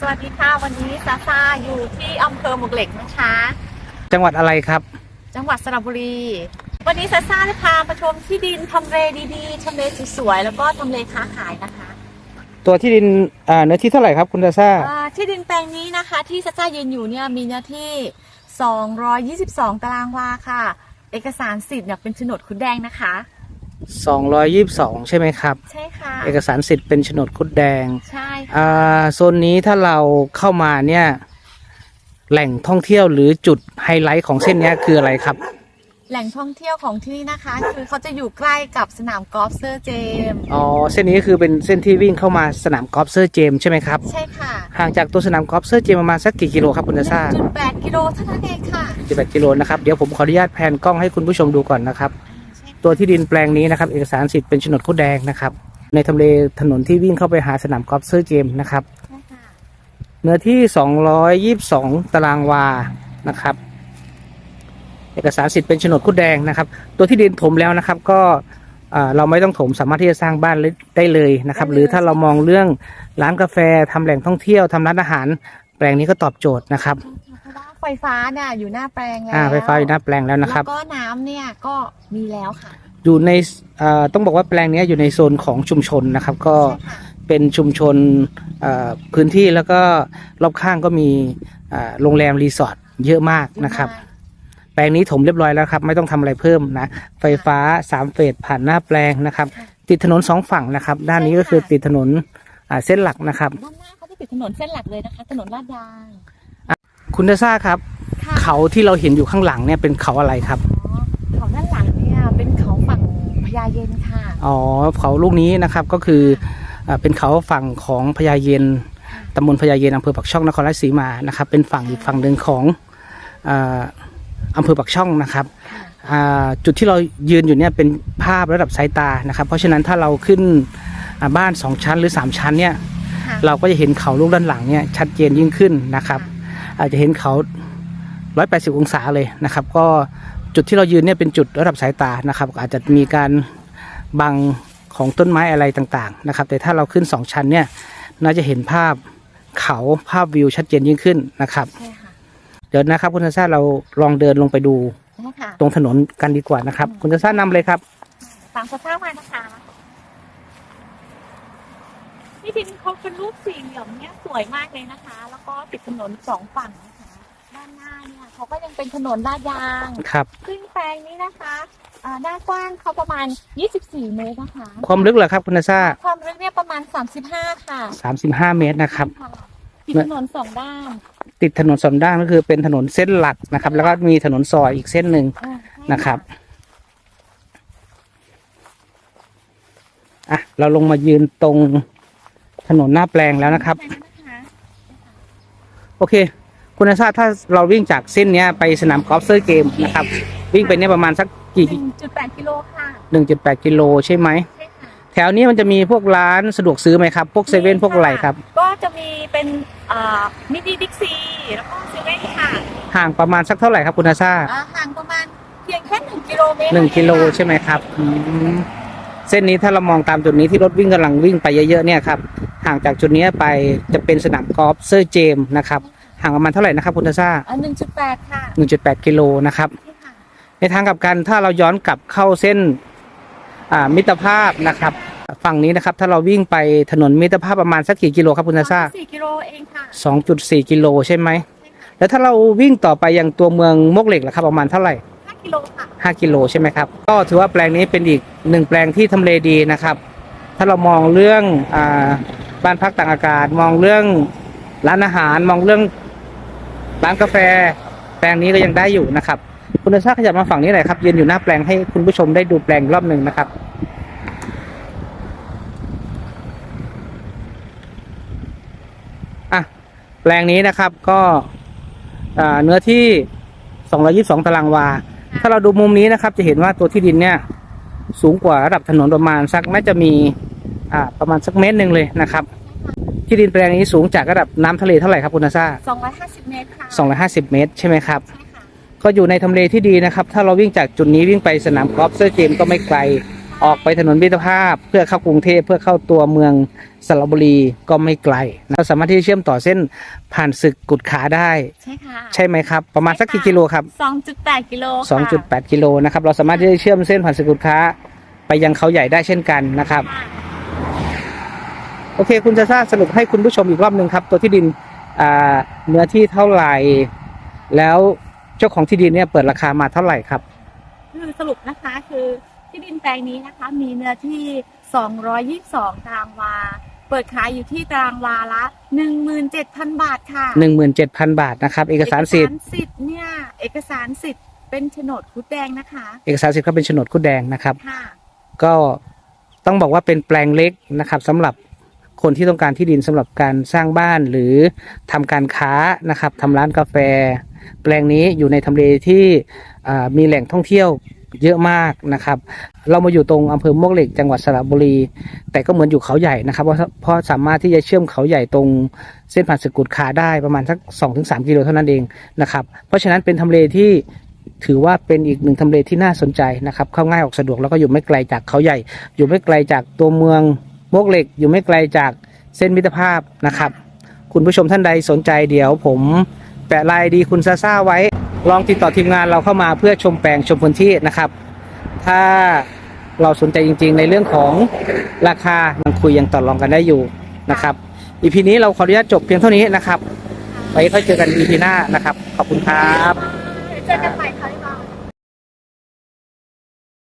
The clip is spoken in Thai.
สวัสดีค่ะ วันนี้ซาซาอยู่ที่อำเภอหมุกเหล็กนะคะ จังหวัดอะไรครับ จังหวัดสระบุรี วันนี้ซาซาจะพามาชมที่ดินทำเลดีๆทำเลสวยๆแล้วก็ทำเลค้าขายนะคะตัวที่ดินอ่าเนื้อที่เท่าไหร่ครับคุณตาซ่าอ่าที่ดินแปลงนี้นะคะ ที่ซาซายืนอยู่เนี่ยมีเนื้อที่ 222 ตารางวาค่ะ เอกสารสิทธิ์เนี่ยเป็นโฉนดคุดแดงนะคะ 222 ใช่ไหมครับ ใช่ค่ะ เอกสารสิทธิ์เป็นโฉนดคุดแดง ใช่ค่ะ อ่าโซนนี้ถ้าเราเข้ามาเนี่ยแหล่งท่องเที่ยวหรือจุดไฮไลท์ของเส้นเนี้ยคืออะไรครับ แหล่งท่องเที่ยวของที่นี่นะคะ คือเขาจะอยู่ใกล้กับสนามกอล์ฟเซอร์เจมส์อ๋อเส้นนี้คือเป็นเส้นที่วิ่งเข้ามาสนามกอล์ฟเซอร์เจมส์ใช่ไหมครับ ใช่ค่ะห่างจากตัวสนามกอล์ฟเซอร์เจมส์ประมาณสักกี่กิโลครับคุณตาซ่า1.8กิโลเท่านั้นเองค่ะ18กิโลนะครับเดี๋ยวผมขออนุญาตแพนกล้องให้คุณผู้ชมดูก่อนนะครับ ตัวที่ดินแปลงนี้นะครับ เอกสารสิทธิ์เป็นโฉนดคุดแดงนะครับ ในทำเลถนนที่วิ่งเข้าไปหาสนามกอล์ฟเซอร์เจมส์นะครับใช่ค่ะเนื้อที่ 222 ตารางวานะครับ เอกสารสิทธิ์เป็นโฉนดคุดแดงนะครับ ตัวที่ดินถมแล้วนะครับก็เอ่อเราไม่ต้องถมสามารถที่จะสร้างบ้านได้เลยนะครับ หรือถ้าเรามองเรื่องร้านกาแฟทำแหล่งท่องเที่ยวทำร้านอาหาร แปลงนี้ก็ตอบโจทย์นะครับเพราะว่าไฟฟ้าเนี่ยอยู่หน้าแปลงแล้วอ่าไฟฟ้าอยู่หน้าแปลงแล้วนะครับแล้วก็น้ำเนี่ยก็มีแล้วค่ะ อยู่ในเอ่อต้องบอกว่าแปลงนี้อยู่ในโซนของชุมชนนะครับ ก็ใช่ค่ะเป็นชุมชนเอ่อพื้นที่แล้วก็รอบข้างก็มีเอ่อโรงแรมรีสอร์ทเยอะมากนะครับ แปลงนี้ถมเรียบร้อยแล้วครับ ไม่ต้องทำอะไรเพิ่มนะไฟฟ้าสามเฟสผ่านหน้าแปลงนะครับ ติดถนนสองฝั่งนะครับ ด้านนี้ก็คือติดถนนอ่าเส้นหลักนะครับด้านหน้าเขาจะติดถนนเส้นหลักเลยนะคะ ถนนลาดยางคุณเดซ่าครับค่ะเขาที่เราเห็นอยู่ข้างหลังเนี่ยเป็นเขาอะไรครับอ๋อเขาด้านหลังเนี่ยเป็นเขาฝั่งพ ญาเย็นค่ะ อ๋อเขาลูกนี้นะครับก็คืออ่าเป็นเขาฝั่งของพญาเย็นตำบลพญาเย็นอำเภอปักช่องนครราชสีมานะครับเป็นฝั่งอีกฝั่งหนึ่งของอ่าอำเภอปักช่องนะครับค่ะอ่าจุดที่เรายืนอยู่เนี่ยเป็นภาพระดับสายตานะครับ เพราะฉะนั้นถ้าเราขึ้นอ่าบ้านสองชั้นหรือสามชั้นเนี่ยค่ะเราก็จะเห็นเขาลูกด้านหลังเนี่ยชัดเจนยิ่งขึ้นนะครับ อาจจะเห็นเขา 180 องศาเลยนะครับ ก็ จุดที่เรายืนเนี่ยเป็นจุดระดับสายตานะครับอาจจะมีการบังของต้นไม้อะไรต่างๆนะครับแต่ถ้าเราขึ้นสองชั้นเนี่ยน่าจะเห็นภาพเขาภาพวิวชัดเจนยิ่งขึ้นนะครับใช่ค่ะเดี๋ยวนะครับคุณทัศน์เราลองเดินลงไปดูได้ค่ะ ตรงถนนกันดีกว่านะครับ คุณทัศน์นำเลยครับ ตามสภาพมานะคะที่ดินเขาเป็นรูปสี่เหลี่ยมเนี่ยสวยมากเลยนะคะ แล้วก็ติดถนนสองฝั่งนะคะ ด้านหน้าเนี่ยเขาก็ยังเป็นถนนลาดยาง ครับ ซึ่งแปลงนี้นะคะอ่าหน้ากว้างเขาประมาณ 24 เมตรนะคะ ความลึกเหรอครับคุณทัศน์ความลึกเนี่ยประมาณ 35 ค่ะ35เมตรนะครับ ค่ะติดถนนสองด้านติดถนนสองด้านก็คือเป็นถนนเส้นหลักนะครับ แล้วก็มีถนนซอยอีกเส้นหนึ่ง อ่าใช่นะครับ อะ เราลงมายืนตรงถนนหน้าแปลงแล้วนะครับ แปลงนะคะ โอเค คุณอาชาติถ้าเราวิ่งจากเส้นเนี้ยไปสนามกอล์ฟเซอร์เกมนะครับ วิ่งไปเนี่ยประมาณสักกี่1.8กิโลค่ะหนึ่งจุดแปดกิโลใช่ไหมใช่ค่ะแถวนี้มันจะมีพวกร้านสะดวกซื้อไหมครับ พวกเซเว่นพวกอะไรครับ ก็จะมีเป็นอ่ามินิบิ๊กซีแล้วก็เซเว่นค่ะ ห่างประมาณสักเท่าไหร่ครับคุณอาชาอ่าห่างประมาณเพียงแค่หนึ่งกิโลเมตรหนึ่งกิโลใช่ไหมครับอืมเส้นนี้ถ้าเรามองตามจุดนี้ที่รถวิ่งกำลังวิ่งไปเยอะๆเนี่ยครับห่างจากจุดนี้ไปจะเป็นสนามกอล์ฟเซอร์เจมส์นะครับ ห่างประมาณเท่าไหร่นะครับคุณอาชาอ่าหนึ่งจุดแปดค่ะหนึ่งจุดแปดกิโลนะครับ ใช่ค่ะในทางกลับกันถ้าเราย้อนกลับเข้าเส้นอ่ามิตรภาพนะครับ ฝั่งนี้นะครับ ถ้าเราวิ่งไปถนนมิตรภาพประมาณสักกี่กิโลครับคุณนาซาสี่กิโลเองค่ะสองจุดสี่กิโลใช่ไหม ใช่ค่ะแล้วถ้าเราวิ่งต่อไปยังตัวเมืองมกเหล็กล่ะครับประมาณเท่าไหร่ ห้ากิโลค่ะห้ากิโลใช่ไหมครับ ก็ถือว่าแปลงนี้เป็นอีกหนึ่งแปลงที่ทำเลดีนะครับ ถ้าเรามองเรื่องอาบ้านพักต่างอากาศ มองเรื่องร้านอาหาร มองเรื่อง ร้านกาแฟ แปลงนี้ก็ยังได้อยู่นะครับ คุณนาซาขยับมาฝั่งนี้หน่อยครับยืนอยู่หน้าแปลงให้คุณผู้ชมได้ดูแปลงรอบหนึ่งนะครับอะแปลงนี้นะครับก็อ่าเนื้อที่ 222 ตารางวา ถ้าเราดูมุมนี้นะครับ จะเห็นว่าตัวที่ดินเนี่ย สูงกว่าระดับถนนประมาณสักน่าจะมีประมาณสักเมตรหนึ่งเลยนะครับ ที่ดินแปลงนี้สูงจากระดับน้ำทะเลเท่าไหร่ครับคุณนาซาสองร้อยห้าสิบเมตรค่ะ250 เมตรใช่ไหมครับ ใช่ค่ะ ก็อยู่ในทำเลที่ดีนะครับ ถ้าเราวิ่งจากจุดนี้วิ่งไปสนามกอล์ฟเซอร์เกมก็ไม่ไกล ออกไปถนนมิตรภาพ เพื่อเข้ากรุงเทพเพื่อเข้าตัวเมืองสระบุรีก็ไม่ไกลเราสามารถที่จะเชื่อมต่อเส้นผ่านศึกกุดขาได้ ใช่ค่ะใช่ไหมครับ ประมาณสักกี่กิโลครับสองจุดแปดกิโลค่ะ2.8 กิโลนะครับ เราสามารถที่จะเชื่อมเส้นผ่านศึกกุดขาไปยังเขาใหญ่ได้เช่นกันนะครับ ค่ะ โอเค คุณจะทราบสรุปให้คุณผู้ชมอีกรอบหนึ่งครับ ตัวที่ดินอ่าเนื้อที่เท่าไหร่ แล้วเจ้าของที่ดินเนี่ยเปิดราคามาเท่าไหร่ครับ คือสรุปนะคะคือที่ดินแปลงนี้นะคะ มีเนื้อที่ 222 ตารางวา เปิดขายอยู่ที่ตารางวาละ 17,000 บาทค่ะ17,000 บาทนะครับ เอกสารสิทธิ์เอกสารสิทธิ์เนี่ยเอกสารสิทธิ์เป็นโฉนดคุดแดงนะคะ เอกสารสิทธิ์ก็เป็นโฉนดคุดแดงนะครับค่ะก็ต้องบอกว่าเป็นแปลงเล็กนะครับสำหรับ คนที่ต้องการที่ดินสำหรับการสร้างบ้านหรือทำการค้านะครับทำร้านกาแฟ แปลงนี้อยู่ในทำเลที่มีแหล่งท่องเที่ยวเยอะมากนะครับ เรามาอยู่ตรงอำเภอมวกเหล็กจังหวัดสระบุรี แต่ก็เหมือนอยู่เขาใหญ่นะครับ เพราะสามารถที่จะเชื่อมเขาใหญ่ตรงเส้นผ่านสกุลคาได้ประมาณสักสองถึงสามกิโลเท่านั้นเองนะครับ เพราะฉะนั้นเป็นทำเลที่ถือว่าเป็นอีกหนึ่งทำเลที่น่าสนใจนะครับ เข้าง่ายออกสะดวกแล้วก็อยู่ไม่ไกลจากเขาใหญ่ อยู่ไม่ไกลจากตัวเมือง มวกเหล็กอยู่ไม่ไกลจากเส้นมิตรภาพนะครับ คุณผู้ชมท่านใดสนใจเดี๋ยวผมแปะลน์ดีคุณซาซ่าไว้ ลองติดต่อทีมงานเราเข้ามาเพื่อชมแปลงชมพื้นที่นะครับ ถ้าเราสนใจจริงๆ ในเรื่องของราคายังคุยยังต่อรองกันได้อยู่นะครับอีพีนี้เราขออนุญาตจบเพียงเท่านี้นะครับไว้ค่อยเจอกันอีพีหน้านะครับ ขอบคุณครับ เจอกันใหม่ค่ะ